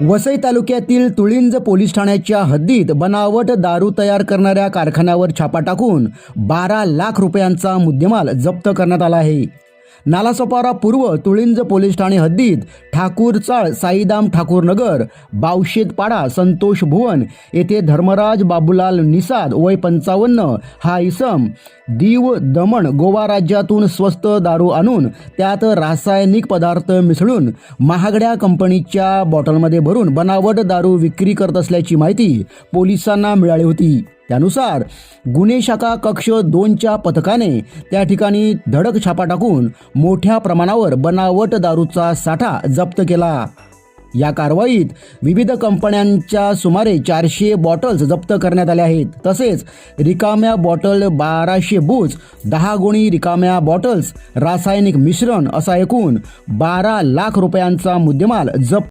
वसई तालुक्यातील तुळिंज पोलीस ठाण्याच्या हद्दीत बनावट दारू तयार करणाऱ्या कारखान्यावर छापा टाकून बारा लाख रुपयांचा मुद्देमाल जप्त करण्यात आला आहे. नालासोपारा पूर्व तुळिंज पोलीस ठाणे हद्दीत ठाकूर चाळ साईदाम ठाकूर नगर बावशेतपाडा संतोष भुवन येथे धर्मराज बाबूलाल निसाद वय पंचावन्न हा इसम दीव दमण गोवा राज्यातून स्वस्त दारू आणून त्यात रासायनिक पदार्थ मिसळून महागड्या कंपनीच्या बॉटलमध्ये भरून बनावट दारू विक्री करत असल्याची माहिती पोलिसांना मिळाली होती. त्यानुसार गुन्हे शाखा कक्ष दोनच्या पथकाने त्या ठिकाणी धडक छापा टाकून मोठ्या प्रमाणावर बनावट दारूचा साठा जप्त केला. या कारवाईत विविध कंपन्यांच्या सुमारे चारशे बॉटल्स जप्त करण्यात आल्या आहेत. तसेच रिकाम्या बॉटल बाराशे बूज दहा गुणी रिकाम्या बॉटल्स रासायनिक मिश्रण असा एकूण बारा लाख रुपयांचा मुद्देमाल जप्त